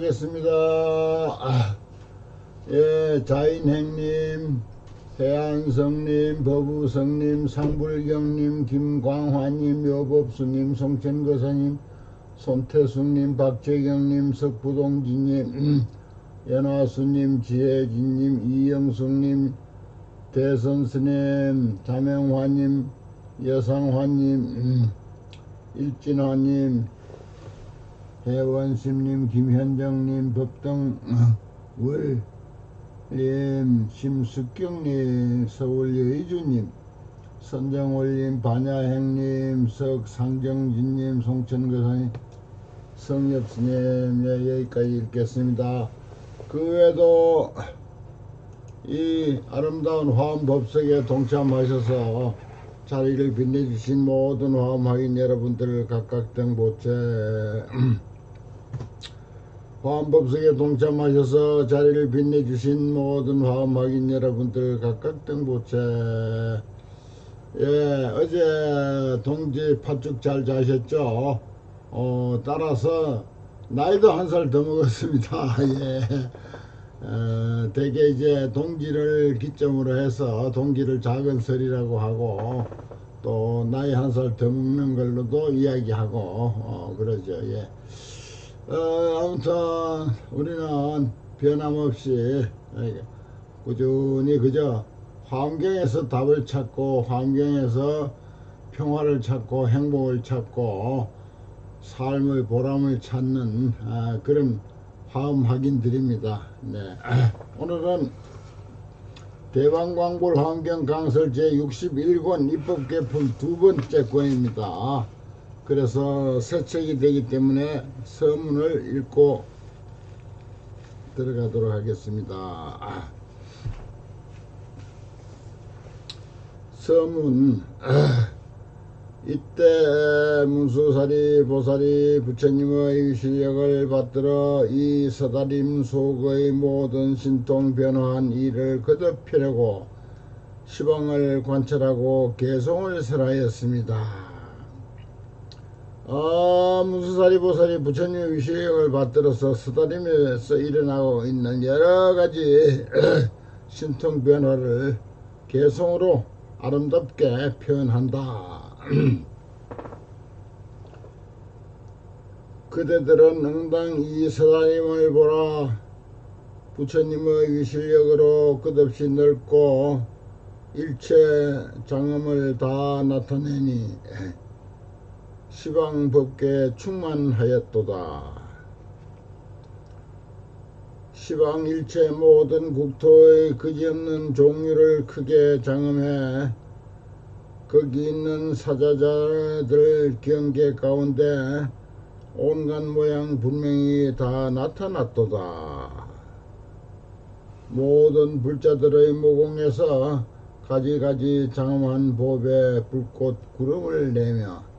하겠습니다. 아, 예 자인행님 해안성님, 법우성님, 상불경님, 김광화님, 여법수님, 송천거사님, 손태숙님, 박재경님, 석부동지님, 연화수님, 지혜진님, 이영숙님, 대선스님, 자명화님, 여상화님, 일진화님, 해원심님, 김현정님, 법등, 월, 님, 심숙경님, 서울여의주님, 선정올님, 반야행님, 석상정진님, 송천거사님, 성엽스님, 네, 여기까지 읽겠습니다. 그 외에도 이 아름다운 화엄 법석에 동참하셔서 자리를 빛내주신 모든 화엄 확인 여러분들 각각 등보채 화엄법석에 동참하셔서 자리를 빛내주신 모든 화엄학인 여러분들 각각 등보채. 예 어제 동지 팥죽 잘 자셨죠? 어 따라서 나이도 한 살 더 먹었습니다. 예. 어, 대개 이제 동지를 기점으로 해서 동지를 작은 설이라고 하고 또 나이 한 살 더 먹는 걸로도 이야기하고 어, 그러죠. 예. 어, 아무튼 우리는 변함없이 꾸준히 그저 환경에서 답을 찾고 환경에서 평화를 찾고 행복을 찾고 삶의 보람을 찾는 아, 그런 화음 확인드립니다. 네. 오늘은 대방광불 환경 강설 제61권 입법 개품 두 번째 권입니다. 그래서 새 책이 되기 때문에 서문을 읽고 들어가도록 하겠습니다. 아. 서문 아. 이때 문수사리 보살이 부처님의 실력을 받들어 이 서다림 속의 모든 신통 변화한 일을 거듭펴려고 시방을 관찰하고 개성을 설하였습니다. 아, 무수사리 보살이 부처님의 위실력을 받들어서 스다림에서 일어나고 있는 여러 가지 신통 변화를 개성으로 아름답게 표현한다. 그대들은 응당 이 스다림을 보라. 부처님의 위실력으로 끝없이 넓고 일체 장엄을 다 나타내니 시방법계 충만하였도다. 시방 일체 모든 국토의 그지없는 종류를 크게 장엄해 거기 있는 사자자들 경계 가운데 온갖 모양 분명히 다 나타났도다. 모든 불자들의 모공에서 가지가지 장엄한 법에 불꽃 구름을 내며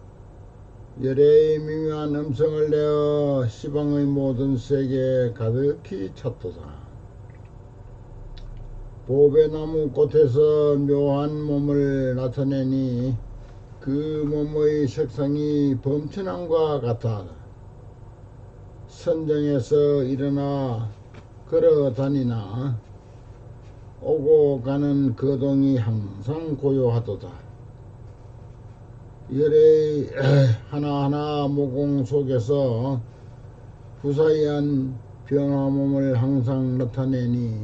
열애의 미묘한 음성을 내어 시방의 모든 세계에 가득히 찼도다. 보배나무 꽃에서 묘한 몸을 나타내니 그 몸의 색상이 범천함과 같아 선정에서 일어나 걸어 다니나 오고 가는 거동이 항상 고요하도다. 열의 하나하나 모공 속에서 부사이한 변화몸을 항상 나타내니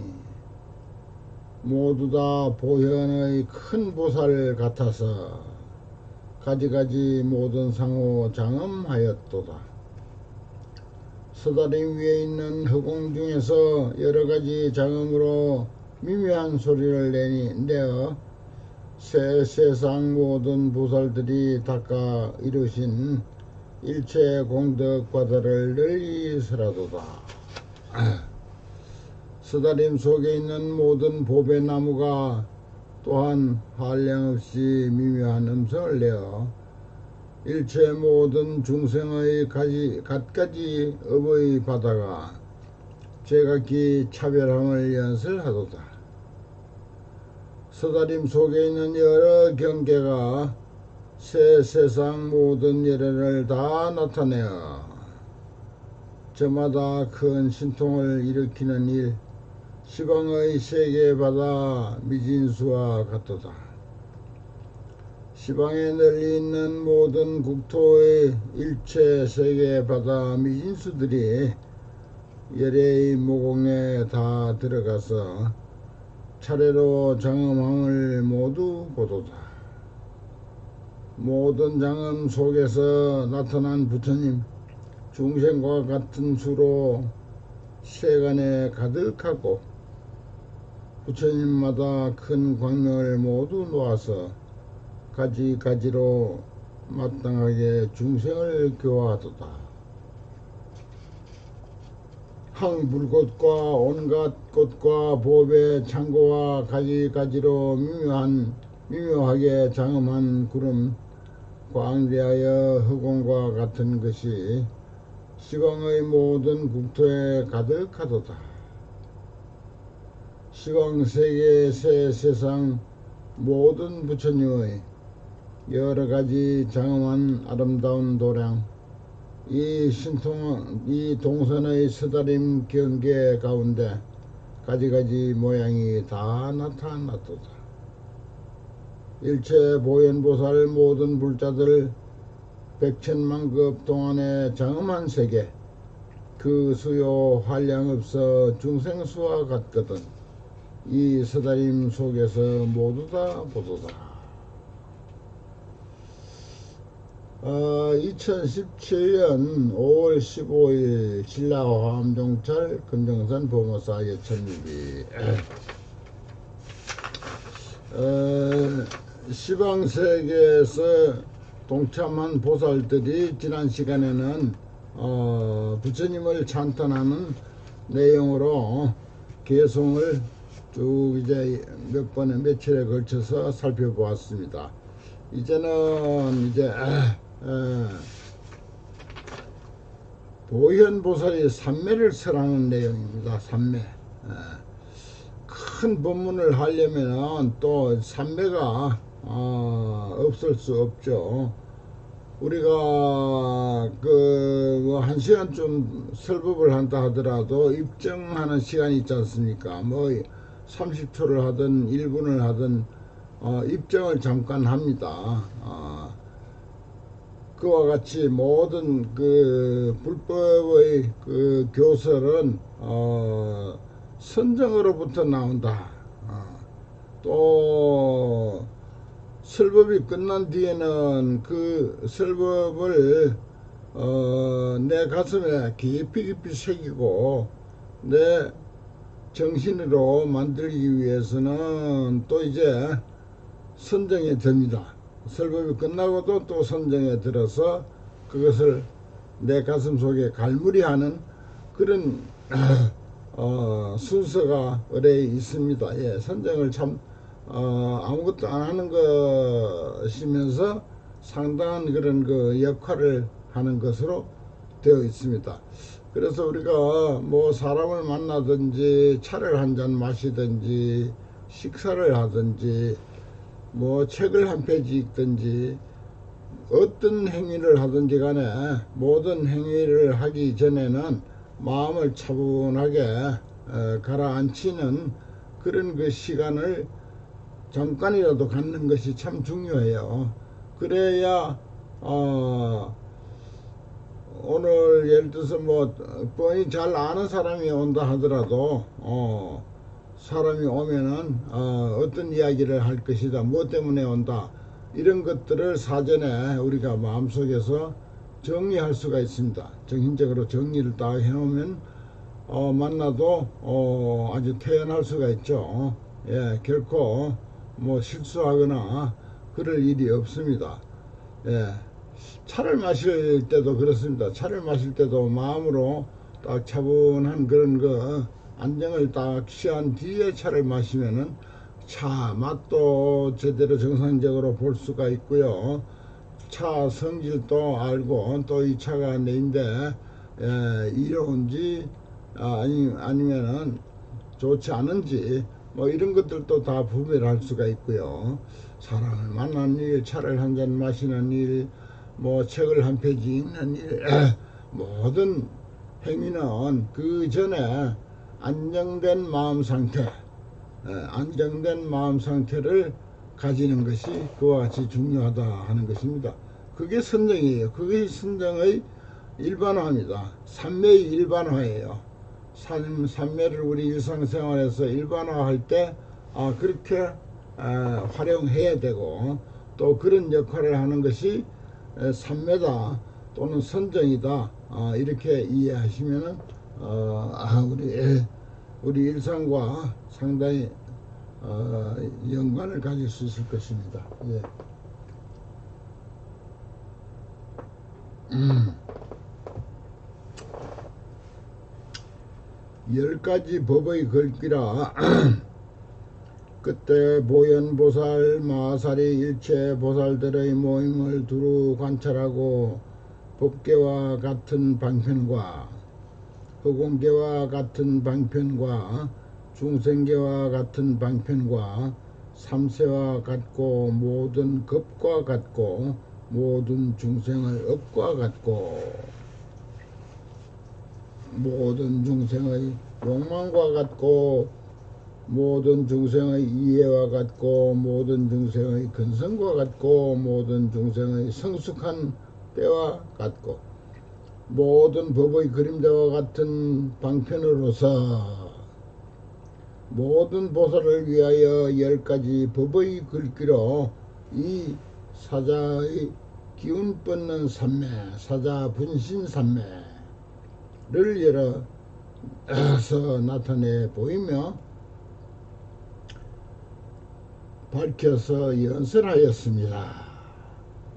모두 다 보현의 큰 보살 같아서 가지가지 모든 상호 장엄하였도다. 서다림 위에 있는 허공 중에서 여러가지 장엄으로 미묘한 소리를 내니 내어 새 세상 모든 보살들이 닦아 이루신 일체 공덕 바다를 널리 설하도다. 스다림 속에 있는 모든 보배 나무가 또한 한량없이 미묘한 음성을 내어 일체 모든 중생의 가지, 갖가지 업의 바다가 제각기 차별함을 연설하도다. 서다림 속에 있는 여러 경계가 새 세상 모든 예례를 다 나타내어 저마다 큰 신통을 일으키는 일, 시방의 세계 바다 미진수와 같도다. 시방에 널리 있는 모든 국토의 일체 세계 바다 미진수들이 열애의 모공에 다 들어가서 차례로 장엄함을 모두 보도다. 모든 장엄 속에서 나타난 부처님, 중생과 같은 수로 세간에 가득하고 부처님마다 큰 광명을 모두 놓아서 가지가지로 마땅하게 중생을 교화하도다. 항불꽃과 온갖 꽃과 보배 창고와 가지가지로 미묘한 미묘하게 장엄한 구름 광대하여 허공과 같은 것이 시광의 모든 국토에 가득하도다. 시광 세계 새 세상 모든 부처님의 여러 가지 장엄한 아름다운 도량 이 신통 이 동선의 서다림 경계 가운데 가지가지 모양이 다 나타났도다. 일체 보현보살 모든 불자들 백천만급 동안의 장엄한 세계 그 수요 한량 없어 중생수와 같거든 이 서다림 속에서 모두 다 보도다. 어, 2017년 5월 15일 신라화암종철 금정산 보모사 예천일이 어, 시방세계에서 동참한 보살들이 지난 시간에는 어, 부처님을 찬탄하는 내용으로 개송을 쭉 이제 몇 번에 며칠에 걸쳐서 살펴보았습니다. 이제는 이제 에, 보현보살이 삼매를 설하는 내용입니다. 삼매. 큰 법문을 하려면 또 삼매가 어, 없을 수 없죠. 우리가 그뭐한 시간쯤 설법을 한다 하더라도 입증하는 시간이 있지 않습니까? 뭐 30초를 하든 1분을 하든 어, 입증을 잠깐 합니다. 어, 그와 같이 모든 그 불법의 그 교설은 어, 선정으로부터 나온다. 어, 또 설법이 끝난 뒤에는 그 설법을 어, 내 가슴에 깊이 깊이 새기고 내 정신으로 만들기 위해서는 또 이제 선정에 듭니다. 설법이 끝나고도 또 선정에 들어서 그것을 내 가슴 속에 갈무리하는 그런 어, 순서가 의뢰 있습니다. 예, 선정을 참 어, 아무것도 안 하는 것이면서 상당한 그런 그 역할을 하는 것으로 되어 있습니다. 그래서 우리가 뭐 사람을 만나든지 차를 한 잔 마시든지 식사를 하든지 뭐 책을 한 페이지 읽든지 어떤 행위를 하든지 간에 모든 행위를 하기 전에는 마음을 차분하게 어, 가라앉히는 그런 그 시간을 잠깐이라도 갖는 것이 참 중요해요. 그래야 어, 오늘 예를 들어서 뭐 뻔히 잘 아는 사람이 온다 하더라도 어, 사람이 오면은 어, 어떤 이야기를 할 것이다 뭐 때문에 온다 이런 것들을 사전에 우리가 마음속에서 정리할 수가 있습니다. 정신적으로 정리를 딱 해놓으면 어, 만나도 어, 아주 태연할 수가 있죠. 예 결코 뭐 실수하거나 그럴 일이 없습니다. 예 차를 마실 때도 그렇습니다. 차를 마실 때도 마음으로 딱 차분한 그런 거 안정을 딱 취한 뒤에 차를 마시면은 차 맛도 제대로 정상적으로 볼 수가 있고요. 차 성질도 알고 또 이 차가 내인데 에, 이로운지 아, 아니 아니면은 좋지 않은지 뭐 이런 것들도 다 구별할 수가 있고요. 사람을 만나는 일, 차를 한 잔 마시는 일, 뭐 책을 한 페이지 읽는 일, 모든 행위는 그 전에 안정된 마음 상태, 에, 안정된 마음 상태를 가지는 것이 그와 같이 중요하다 하는 것입니다. 그게 선정이에요. 그게 선정의 일반화입니다. 삼매의 일반화예요. 삶, 삼매를 우리 일상생활에서 일반화할 때, 아, 그렇게, 아, 활용해야 되고, 또 그런 역할을 하는 것이 에, 삼매다 또는 선정이다. 아, 이렇게 이해하시면은, 어, 아, 우리, 에, 우리 일상과 상당히, 어, 연관을 가질 수 있을 것입니다. 예. 음. 열 가지 법의 글귀라 그때 보현보살 마살이 일체 보살들의 모임을 두루 관찰하고 법계와 같은 방편과 허공계와 같은 방편과 중생계와 같은 방편과 삼세와 같고 모든 급과 같고 모든 중생의 업과 같고 모든 중생의 욕망과 같고 모든 중생의 이해와 같고 모든 중생의 근성과 같고 모든 중생의 성숙한 때와 같고 모든 법의 그림자와 같은 방편으로서 모든 보살을 위하여 열 가지 법의 글귀로 이 사자의 기운 뻗는 삼매, 사자 분신 삼매를 열어서 나타내 보이며 밝혀서 연설하였습니다.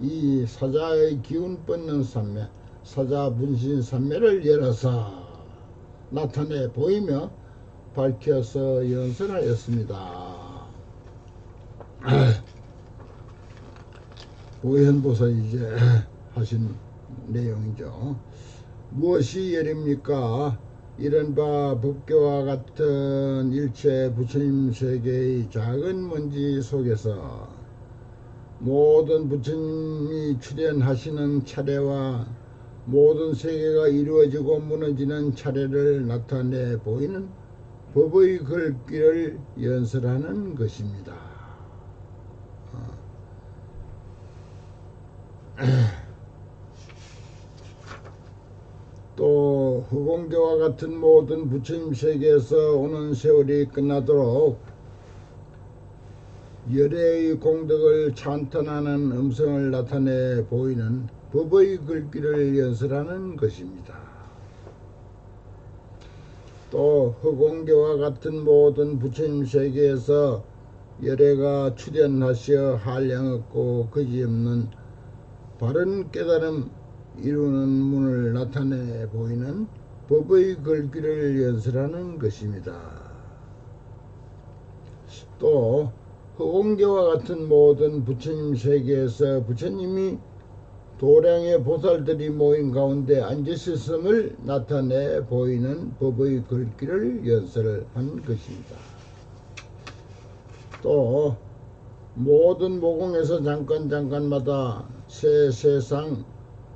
이 사자의 기운 뻗는 삼매, 사자 분신 삼매를 열어서 나타내 보이며 밝혀서 연설하였습니다. 오현보살 이제 하신 내용이죠. 무엇이 열입니까? 이른바 법교와 같은 일체 부처님 세계의 작은 먼지 속에서 모든 부처님이 출현하시는 차례와 모든 세계가 이루어지고 무너지는 차례를 나타내 보이는 법의 글귀를 연설하는 것입니다. 또 후공교와 같은 모든 부처님 세계에서 오는 세월이 끝나도록 열애의 공덕을 찬탄하는 음성을 나타내 보이는 법의 글귀를 연설하는 것입니다. 또 허공교와 같은 모든 부처님 세계에서 열애가 출현하시어 한량 없고 거지없는 바른 깨달음 이루는 문을 나타내 보이는 법의 글귀를 연설하는 것입니다. 또 허공계와 같은 모든 부처님 세계에서 부처님이 도량의 보살들이 모인 가운데 앉으셨음을 나타내 보이는 법의 글귀를 연설한 것입니다. 또 모든 모공에서 잠깐 잠깐마다 새 세상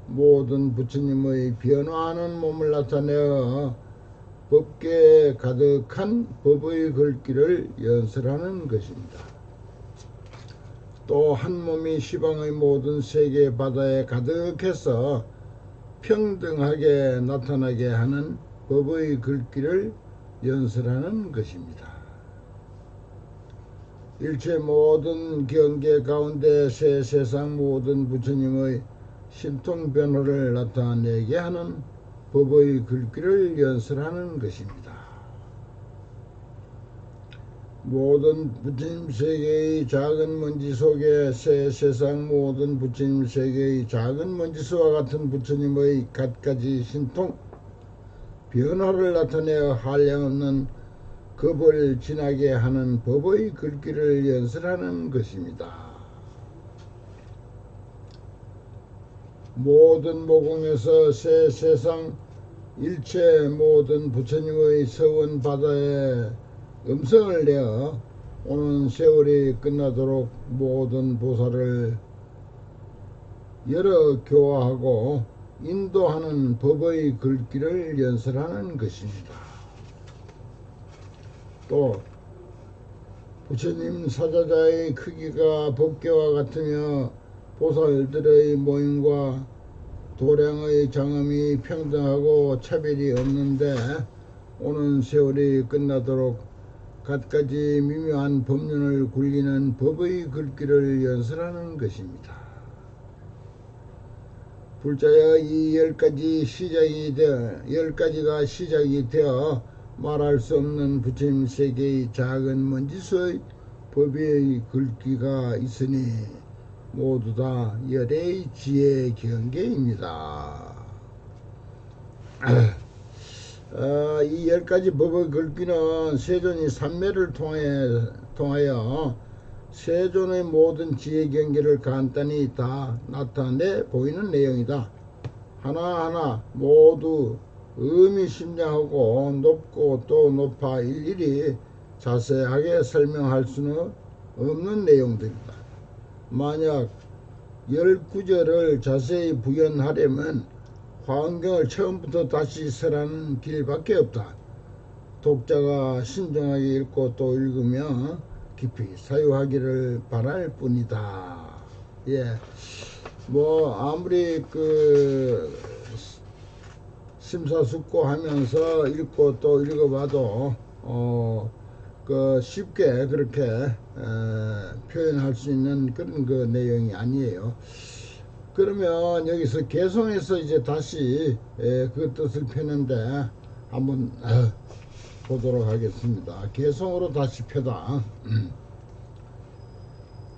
모든 부처님의 변화하는 몸을 나타내어 법계에 가득한 법의 글귀를 연설하는 것입니다. 또 한 몸이 시방의 모든 세계 바다에 가득해서 평등하게 나타나게 하는 법의 글귀를 연설하는 것입니다. 일체 모든 경계 가운데 새 세상 모든 부처님의 신통 변호를 나타내게 하는 법의 글귀를 연설하는 것입니다. 모든 부처님 세계의 작은 먼지 속에 새 세상 모든 부처님 세계의 작은 먼지수와 같은 부처님의 갖가지 신통 변화를 나타내어 한량없는 겁을 지나게 하는 법의 글귀를 연설하는 것입니다. 모든 모공에서 새 세상 일체 모든 부처님의 서원 바다에 음성을 내어 오는 세월이 끝나도록 모든 보살을 여러 교화하고 인도하는 법의 글귀를 연설하는 것입니다. 또 부처님 사자자의 크기가 법계와 같으며 보살들의 모임과 도량의 장엄이 평등하고 차별이 없는데 오는 세월이 끝나도록 갖가지 미묘한 법륜을 굴리는 법의 글귀를 연설하는 것입니다. 불자여 이 열 가지 시작이 되어 열 가지가 시작이 되어 말할 수 없는 부처님 세계의 작은 먼지수의 법의 글귀가 있으니 모두 다 열의 지혜 경계입니다. 어, 이 열 가지 법의 글귀는 세존이 삼매를 통해, 통하여 세존의 모든 지혜 경계를 간단히 다 나타내 보이는 내용이다. 하나하나 모두 의미심장하고 높고 또 높아 일일이 자세하게 설명할 수는 없는 내용들이다. 만약 열 구절을 자세히 부연하려면 화엄경을 처음부터 다시 쓰라는 길밖에 없다. 독자가 신중하게 읽고 또 읽으며 깊이 사유하기를 바랄 뿐이다. 예. 뭐 아무리 그 심사숙고하면서 읽고 또 읽어봐도 어 그 쉽게 그렇게 에, 표현할 수 있는 그런 그 내용이 아니에요. 그러면 여기서 개성에서 이제 다시 에, 그 뜻을 펴는데 한번 어, 보도록 하겠습니다. 개성으로 다시 펴다.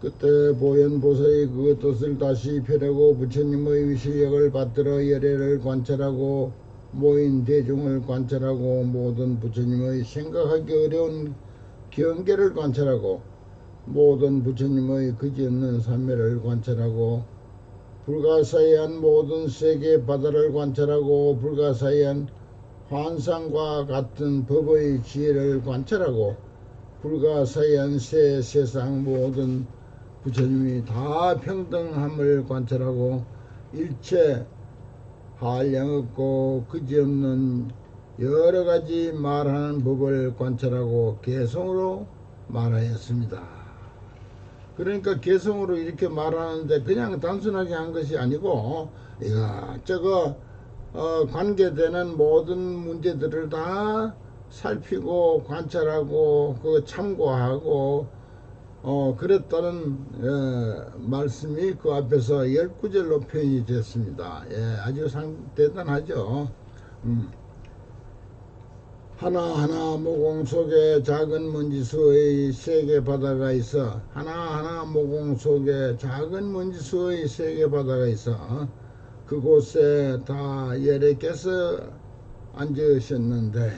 그때 보현보살이 그 뜻을 다시 펴려고 부처님의 위실력을 받들어 열애를 관찰하고 모인 대중을 관찰하고 모든 부처님의 생각하기 어려운 경계를 관찰하고 모든 부처님의 그지없는 삼매를 관찰하고 불가사의한 모든 세계 바다를 관찰하고 불가사의한 환상과 같은 법의 지혜를 관찰하고 불가사의한 새 세상 모든 부처님이 다 평등함을 관찰하고 일체 한량 없고 그지없는 여러 가지 말하는 법을 관찰하고 개성으로 말하였습니다. 그러니까 개성으로 이렇게 말하는데 그냥 단순하게 한 것이 아니고 이거 저거 어, 관계되는 모든 문제들을 다 살피고 관찰하고 그 참고하고 어, 그랬다는 예, 말씀이 그 앞에서 열 구절로 표현이 됐습니다. 예, 아주 상, 대단하죠. 음. 하나하나 모공 속에 작은 먼지수의 세계 바다가 있어 하나하나 모공 속에 작은 먼지수의 세계 바다가 있어 그곳에 다 열애께서 앉으셨는데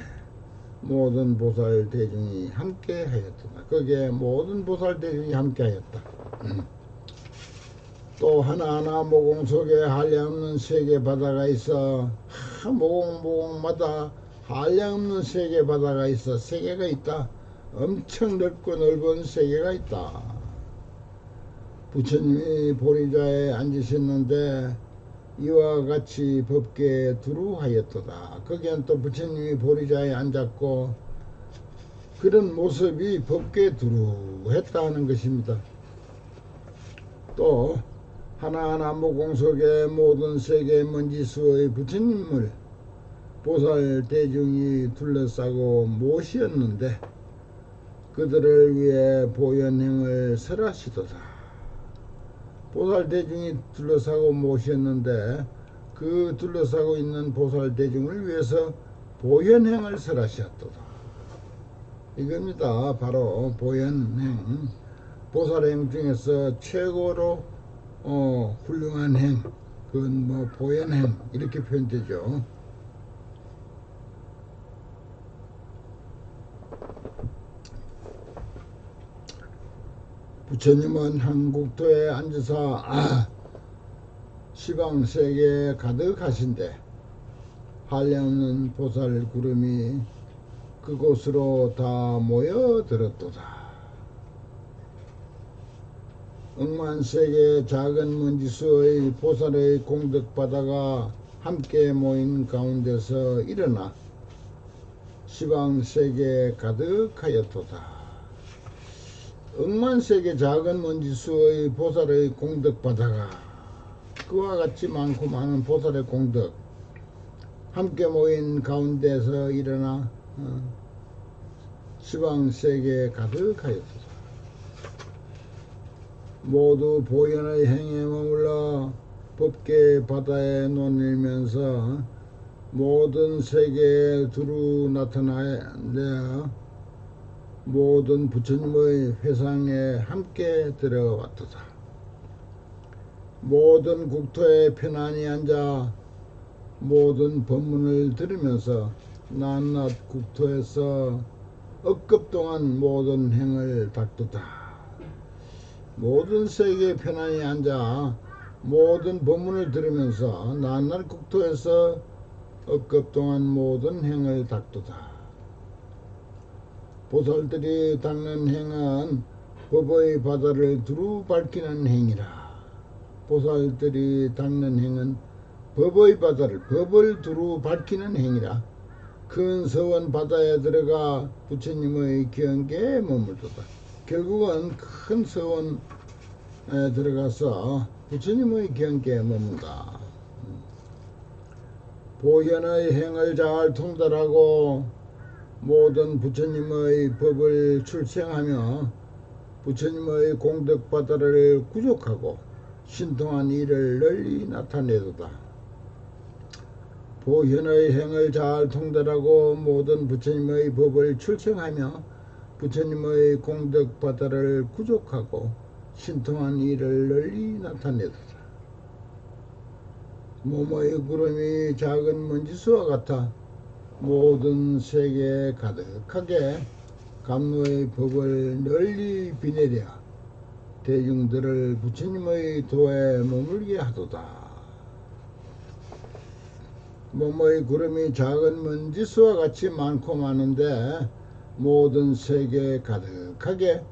모든 보살 대중이 함께 하였다. 거기에 모든 보살 대중이 함께 하였다. 음. 또 하나하나 모공 속에 한량없는 세계 바다가 있어 하, 모공 모공마다 한량 없는 세계 바다가 있어 세계가 있다. 엄청 넓고 넓은 세계가 있다. 부처님이 보리자에 앉으셨는데 이와 같이 법계에 두루하였도다. 거기엔 또 부처님이 보리자에 앉았고 그런 모습이 법계에 두루했다는 것입니다. 또 하나하나 모공 속에 모든 세계 먼지수의 부처님을 보살 대중이 둘러싸고 모시었는데 그들을 위해 보현행을 설하시도다. 보살 대중이 둘러싸고 모셨는데 그 둘러싸고 있는 보살 대중을 위해서 보현행을 설하셨도다. 이겁니다. 바로 보현행. 보살행 중에서 최고로 어, 훌륭한 행, 그건 뭐 보현행 이렇게 표현되죠. 부처님은 한국도에 앉아서 아, 시방세계에 가득하신데 한량없는 보살 구름이 그곳으로 다 모여들었도다. 억만세계 작은 먼지수의 보살의 공덕바다가 함께 모인 가운데서 일어나 시방세계에 가득하였도다. 억만세계 작은 먼지수의 보살의 공덕바다가 그와 같이 많고 많은 보살의 공덕 함께 모인 가운데서 일어나 어, 시방세계에 가득하였도다. 모두 보현의 행에 머물러 법계 바다에 논일면서 모든 세계에 두루 나타나야 모든 부처님의 회상에 함께 들어왔도다. 모든 국토에 편안히 앉아 모든 법문을 들으면서 낱낱 국토에서 억급 동안 모든 행을 닦도다. 모든 세계에 편안히 앉아 모든 법문을 들으면서 낱낱 국토에서 억급 동안 모든 행을 닦도다. 보살들이 닦는 행은 법의 바다를 두루 밝히는 행이라. 보살들이 닦는 행은 법의 바다를 법을 두루 밝히는 행이라. 큰 서원 바다에 들어가 부처님의 경계에 머물도다. 결국은 큰 서원에 들어가서 부처님의 경계에 머문다. 보현의 행을 잘 통달하고 모든 부처님의 법을 출생하며 부처님의 공덕 바다를 구족하고 신통한 일을 널리 나타내도다. 보현의 행을 잘 통달하고 모든 부처님의 법을 출생하며 부처님의 공덕 바다를 구족하고 신통한 일을 널리 나타내도다. 몸의 구름이 작은 먼지수와 같아 모든 세계에 가득하게 감로의 법을 널리 비내려 대중들을 부처님의 도에 머물게 하도다. 몸의 구름이 작은 먼지수와 같이 많고 많은데 모든 세계에 가득하게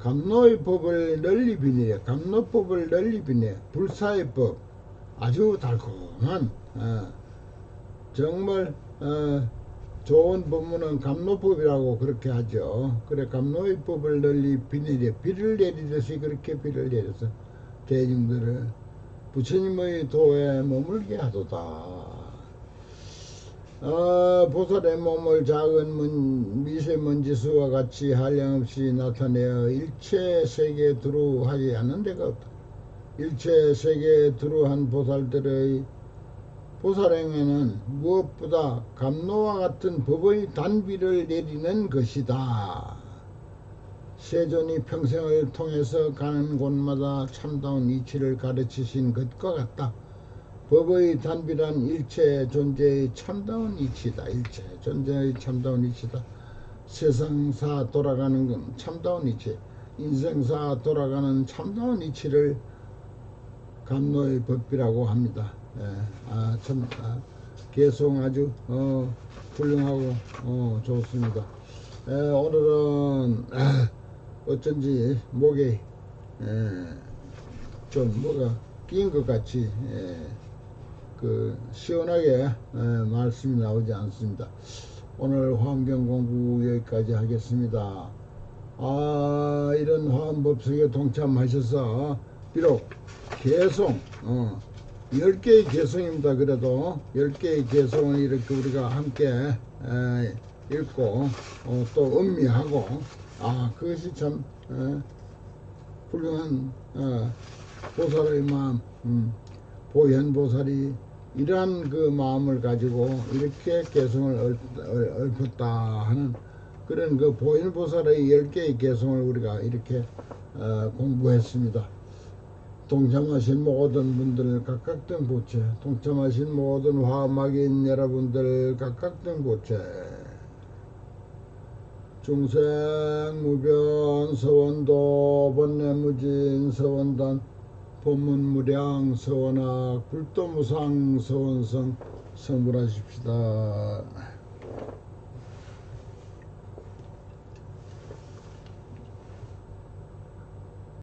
감노의 법을 널리 비내려 감노법을 널리 비내. 불사의 법. 아주 달콤한 어, 정말 어, 좋은 법문은 감노법이라고 그렇게 하죠. 그래 감노의 법을 널리 비내려 비를 내리듯이 그렇게 비를 내려서 대중들을 부처님의 도에 머물게 하도다. 아, 보살의 몸을 작은 문, 미세먼지수와 같이 한량없이 나타내어 일체 세계에 두루하지 않는 데가 없다. 일체 세계에 두루한 보살들의 보살행에는 무엇보다 감노와 같은 법의 단비를 내리는 것이다. 세존이 평생을 통해서 가는 곳마다 참다운 이치를 가르치신 것과 같다. 법의 단비란 일체 존재의 참다운 이치다. 일체 존재의 참다운 이치다. 세상사 돌아가는 건 참다운 이치. 인생사 돌아가는 참다운 이치를 감노의 법비라고 합니다. 예, 아, 참, 아, 개성 아주, 어, 훌륭하고, 어, 좋습니다. 예, 오늘은, 아, 어쩐지 목에, 예, 좀 뭐가 끼인 것 같이, 예, 그, 시원하게, 예, 말씀이 나오지 않습니다. 오늘 화엄경 공부 여기까지 하겠습니다. 아, 이런 화엄법석에 동참하셔서, 비록, 개송, 어, 10개의 개성입니다. 그래도 10개의 개성을 이렇게 우리가 함께 에, 읽고 어, 또 음미하고 아 그것이 참 에, 훌륭한 어, 보살의 마음 음, 보현보살이 이러한 그 마음을 가지고 이렇게 개성을 읊었다 하는 그런 그 보현보살의 10개의 개성을 우리가 이렇게 어, 공부했습니다. 동참하신 모든 분들 각각된 부채 동참하신 모든 화막인 여러분들 각각된 부채 중생 무변 서원도 번뇌무진 서원단 본문무량 서원학 불도무상 서원성 선물하십시다.